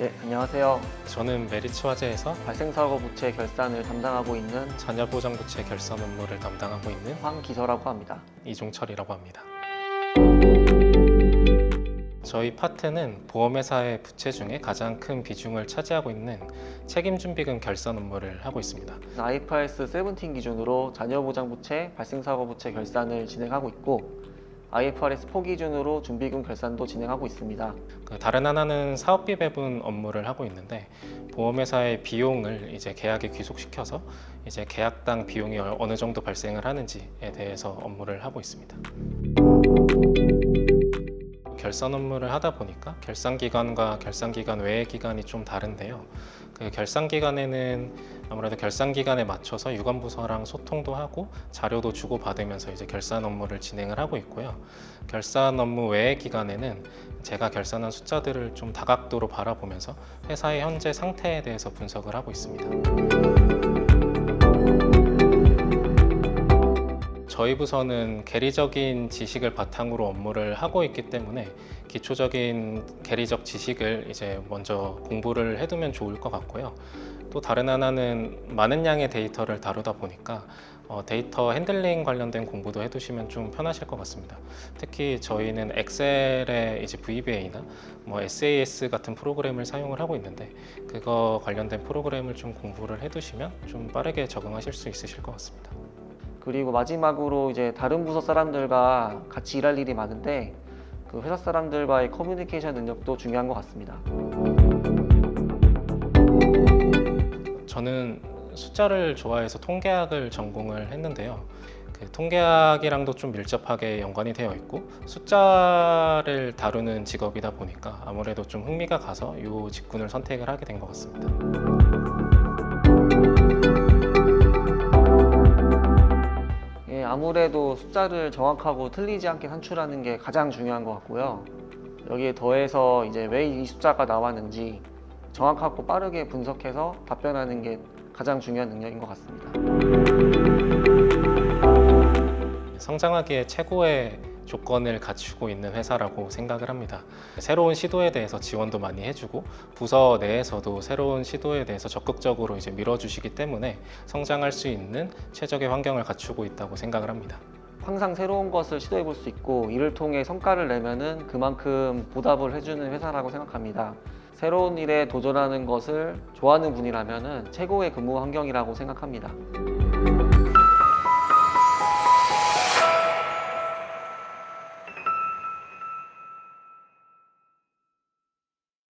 네, 안녕하세요. 저는 메리츠 화재에서 발생사고 부채 결산을 담당하고 있는 자녀보장부채 결산 업무를 담당하고 있는 황기서라고 합니다. 이종철이라고 합니다. 저희 파트는 보험회사의 부채 중에 가장 큰 비중을 차지하고 있는 책임준비금 결산 업무를 하고 있습니다. IFRS 17 기준으로 자녀보장 부채, 발생 사고 부채 결산을 진행하고 있고 IFRS 4 기준으로 준비금 결산도 진행하고 있습니다. 그 다른 하나는 사업비 배분 업무를 하고 있는데 보험회사의 비용을 이제 계약에 귀속시켜서 이제 계약당 비용이 어느 정도 발생을 하는지에 대해서 업무를 하고 있습니다. 결산 업무를 하다 보니까 결산 기간과 결산 기간 외의 기간이 좀 다른데요. 그 결산 기간에는 아무래도 결산 기간에 맞춰서 유관부서랑 소통도 하고 자료도 주고 받으면서 이제 결산 업무를 진행을 하고 있고요. 결산 업무 외의 기간에는 제가 결산한 숫자들을 좀 다각도로 바라보면서 회사의 현재 상태에 대해서 분석을 하고 있습니다. 저희 부서는 계리적인 지식을 바탕으로 업무를 하고 있기 때문에 기초적인 계리적 지식을 이제 먼저 공부를 해두면 좋을 것 같고요. 또 다른 하나는 많은 양의 데이터를 다루다 보니까 어, 데이터 핸들링 관련된 공부도 해두시면 좀 편하실 것 같습니다. 특히 저희는 엑셀의 이제 VBA나 뭐 SAS 같은 프로그램을 사용을 하고 있는데 그거 관련된 프로그램을 좀 공부를 해두시면 좀 빠르게 적응하실 수 있으실 것 같습니다. 그리고 마지막으로 이제 다른 부서 사람들과 같이 일할 일이 많은데 그 회사 사람들과의 커뮤니케이션 능력도 중요한 것 같습니다. 저는 숫자를 좋아해서 통계학을 전공을 했는데요. 그 통계학이랑도 좀 밀접하게 연관이 되어 있고 숫자를 다루는 직업이다 보니까 아무래도 좀 흥미가 가서 이 직군을 선택을 하게 된 것 같습니다. 아무래도 숫자를 정확하고 틀리지 않게 산출하는 게 가장 중요한 것 같고요. 여기에 더해서 이제 왜 이 숫자가 나왔는지 정확하고 빠르게 분석해서 답변하는 게 가장 중요한 능력인 것 같습니다. 성장하기에 최고의 조건을 갖추고 있는 회사라고 생각을 합니다. 새로운 시도에 대해서 지원도 많이 해주고 부서 내에서도 새로운 시도에 대해서 적극적으로 이제 밀어주시기 때문에 성장할 수 있는 최적의 환경을 갖추고 있다고 생각을 합니다. 항상 새로운 것을 시도해 볼 수 있고 이를 통해 성과를 내면은 그만큼 보답을 해주는 회사라고 생각합니다. 새로운 일에 도전하는 것을 좋아하는 분이라면은 최고의 근무 환경이라고 생각합니다.